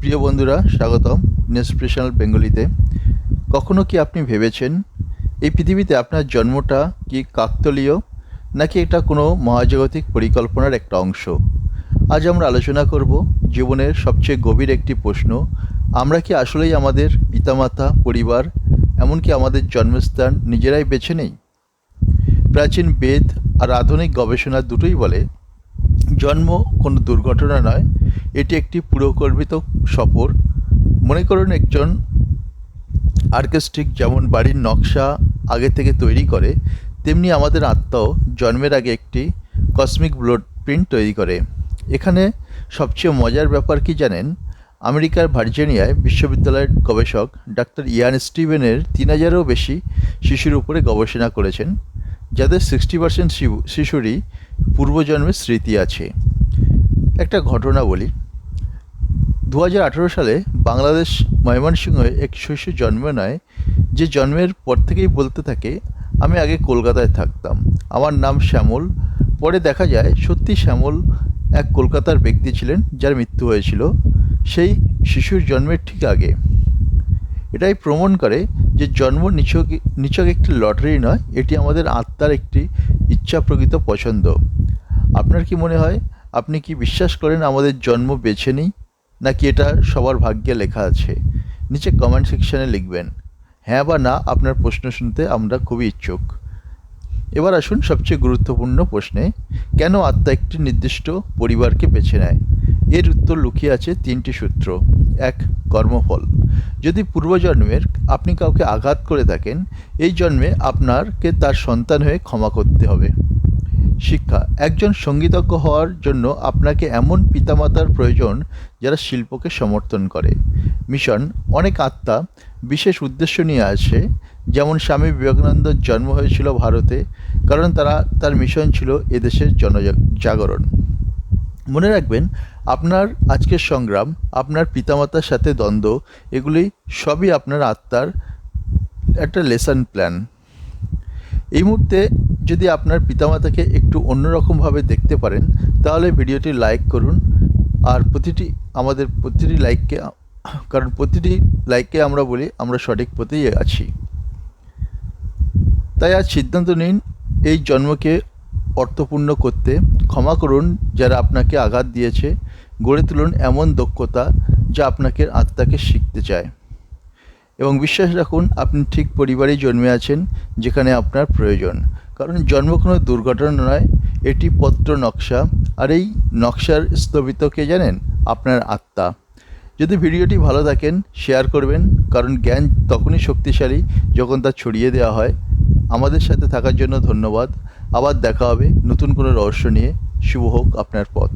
প্রিয় বন্ধুরা, স্বাগতম নেসপ্রেশনাল বেঙ্গলিতে কখনো কি আপনি ভেবেছেন এই পৃথিবীতে আপনার জন্মটা কি কাকতলীয়, নাকি এটা কোনো মহাজাগতিক পরিকল্পনার একটা অংশ? আজ আমরা আলোচনা করব জীবনের সবচেয়ে গভীর একটি প্রশ্ন, আমরা কি আসলেই আমাদের পিতামাতা, পরিবার, এমনকি আমাদের জন্মস্থান নিজেরাই বেছে নেই? প্রাচীন বেদ আর আধুনিক গবেষণা দুটোই বলে জন্ম কোনো দুর্ঘটনা নয়, এটি একটি পুরকল্পিত সফর। মনে করুন একজন আর্কেস্টিক যেমন বাড়ির নকশা আগে থেকে তৈরি করে, তেমনি আমাদের আত্মাও জন্মের আগে একটি কসমিক ব্লড প্রিন্ট তৈরি করে। এখানে সবচেয়ে মজার ব্যাপার কি জানেন? আমেরিকার ভার্জিনিয়ায় বিশ্ববিদ্যালয়ের গবেষক ডাক্তার ইয়ান স্টিভেনের তিন হাজারেরও বেশি শিশুর উপরে গবেষণা করেছেন, যাদের সিক্সটি পার্সেন্ট শিশুরই পূর্বজন্মের স্মৃতি আছে। একটা ঘটনা বলি। দু হাজার আঠেরো সালে বাংলাদেশ ময়মনসিংহে এক শিশু জন্ম নেয়। যে জন্মের পর থেকেই বলতে থাকে, আমি আগে কলকাতায় থাকতাম। আমার নাম শ্যামল। পরে দেখা যায়, সত্যি শ্যামল এক কলকাতার ব্যক্তি ছিলেন যার মৃত্যু হয়েছিল। সেই শিশুর জন্মের ঠিক আগে। এটাই প্রমাণ করে যে জন্ম নিছক নিছক একটি লটারি নয়, এটি আমাদের আত্মার একটি ইচ্ছাপ্রকৃত পছন্দ। আপনার কি মনে হয়, আপনি কি বিশ্বাস করেন আমাদের জন্ম বেছে নিই, নাকি এটা সবার ভাগ্যে লেখা আছে? নিচে কমেন্ট সেকশানে লিখবেন। হ্যাঁ বা না, আপনার প্রশ্ন শুনতে আমরা খুবই ইচ্ছুক। এবার আসুন সবচেয়ে গুরুত্বপূর্ণ প্রশ্নে, কেন আত্মা একটি নির্দিষ্ট পরিবারকে বেছে নেয়? এর উত্তর লুকিয়ে আছে তিনটি সূত্র। এক কর্মফল। যদি পূর্বজন্মের আপনি কাউকে আঘাত করে থাকেন, এই জন্মে আপনারকে তার সন্তান হয়ে ক্ষমা করতে হবে। শিক্ষা। একজন সঙ্গীতজ্ঞ হওয়ার জন্য আপনাকে এমন পিতামাতার প্রয়োজন যারা শিল্পকে সমর্থন করে। মিশন। অনেক আত্মা বিশেষ উদ্দেশ্য নিয়ে আসে। যেমন স্বামী বিবেকানন্দর জন্ম হয়েছিল ভারতে, কারণ তারা, তার মিশন ছিল এদেশের জনজাগরণ। মনে রাখবেন, আপনার আজকের সংগ্রাম, আপনার পিতামাতার সাথে দ্বন্দ্ব, এগুলি সবই আপনার আত্মার একটা লেসন প্ল্যান এই মুহূর্তে যদি আপনার পিতামাতাকে একটু অন্যরকমভাবে দেখতে পারেন, তাহলে ভিডিওটি লাইক করুন। আর প্রতিটি আমাদের প্রতিটি লাইককে কারণ প্রতিটি লাইককে আমরা বলি, আমরা সঠিক পথেই আছি। তাই আজ সিদ্ধান্ত নিন, এই জন্মকে অর্থপূর্ণ করতে ক্ষমা করুন যারা আপনাকে আঘাত দিয়েছে। গড়ে তুলুন এমন দক্ষতা যা আপনাকে আত্মাকে শিখতে চায়। এবং বিশ্বাস রাখুন, আপনি ঠিক পরিবারেই জন্মে আছেন যেখানে আপনার প্রয়োজন। কারণ জন্ম কোনো দুর্ঘটনা নয়, এটি পত্র নকশা। আর এই নকশার স্থবিত কে জানেন? আপনার আত্মা। যদি ভিডিওটি ভালো থাকেন, শেয়ার করবেন, কারণ জ্ঞান তখনই শক্তিশালী যখন তা ছড়িয়ে দেওয়া হয়। আমাদের সাথে থাকার জন্য ধন্যবাদ। আবার দেখা হবে নতুন কোনো রহস্য নিয়ে। শুভ হোক আপনার পথ।